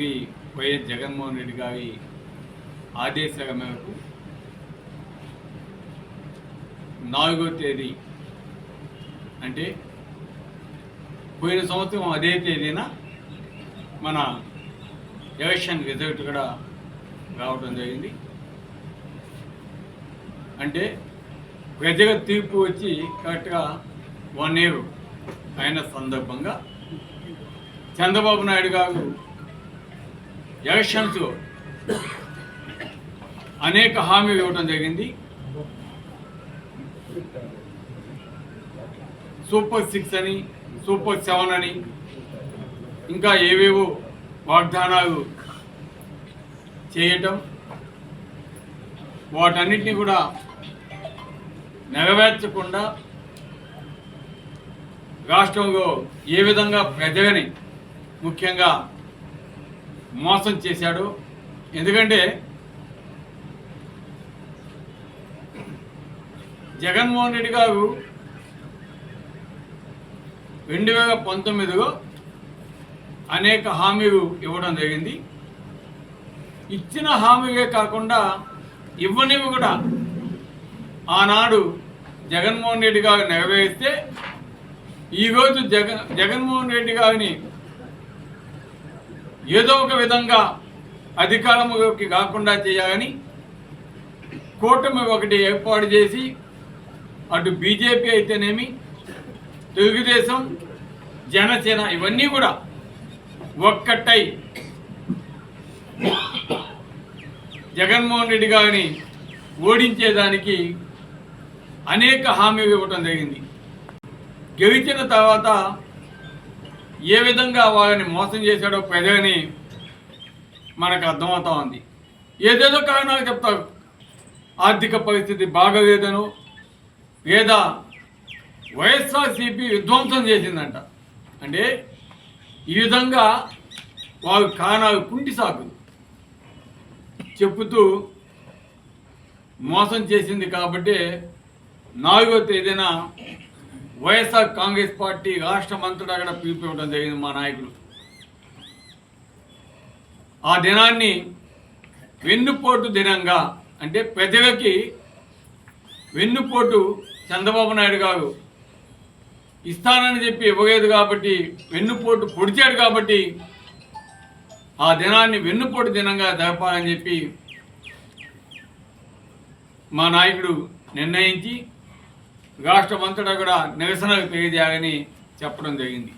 Shri YS Jaganmohan Reddy గారి ఆదేశాల మేరకు నాలుగో తేదీ అంటే పోయిన సంవత్సరం అదే తేదీన మన ఎలక్షన్ రిజల్ట్ కూడా రావడం జరిగింది. అంటే ప్రజల తీర్పు వచ్చి కరెక్ట్గా వన్ ఇయర్ అయిన సందర్భంగా చంద్రబాబు నాయుడు గారు ఎలక్షన్స్ అనేక హామీలు ఇవ్వడం జరిగింది. సూపర్ సిక్స్ అని సూపర్ సెవెన్ అని ఇంకా ఏవేవో వాగ్దానాలు చేయటం. వాటన్నిటిని కూడా నెరవేర్చకుండా రాష్ట్రంలో ఏ విధంగా ప్రజలని ముఖ్యంగా మోసం చేశాడు. ఎందుకంటే జగన్మోహన్ రెడ్డి గారు రెండు వేల పంతొమ్మిదిలో అనేక హామీలు ఇవ్వడం జరిగింది. ఇచ్చిన హామీలే కాకుండా ఇవ్వనివి కూడా. ఆనాడు జగన్మోహన్ రెడ్డి గారు నెరవేరిస్తే ఈరోజు జగన్ జగన్మోహన్ రెడ్డి గారిని ఏదో ఒక విధంగా అధికారంలోకి కాకుండా చేయాలని కూటమి ఒకటి ఏర్పాటు చేసి అటు బీజేపీ అయితేనేమి తెలుగుదేశం జనసేన ఇవన్నీ కూడా ఒక్కటై జగన్మోహన్ రెడ్డి గారిని ఓడించేదానికి అనేక హామీలు ఇవ్వటం జరిగింది. గెలిచిన తర్వాత ఏ విధంగా వాళ్ళని మోసం చేశాడో ప్రజలని మనకు అర్థమవుతా ఉంది ఏదేదో కారణాలు చెప్తారు. ఆర్థిక పరిస్థితి బాగలేదను లేదా వైఎస్ఆర్సీపీ విధ్వంసం చేసిందంట. అంటే ఈ విధంగా వారు కారణాలు కుంటి సాకులు. చెప్పుతూ మోసం చేసింది కాబట్టి నాలుగో తేదీన వైఎస్ఆర్ కాంగ్రెస్ పార్టీ రాష్ట్రమంతటా కూడా పిలిపివ్వడం జరిగింది మా నాయకులు. ఆ దినాన్ని వెన్నుపోటు దినంగా అంటే ప్రజలకి వెన్నుపోటు చంద్రబాబు నాయుడు గారు ఇస్తానని చెప్పి ఇవ్వలేదు కాబట్టి వెన్నుపోటు పొడిచాడు కాబట్టి ఆ దినాన్ని వెన్నుపోటు దినంగా జరపాలని చెప్పి మా నాయకుడు నిర్ణయించి రాష్ట్రమంతటా కూడా నిరసనలు తెలియజేయాలని చెప్పడం జరిగింది.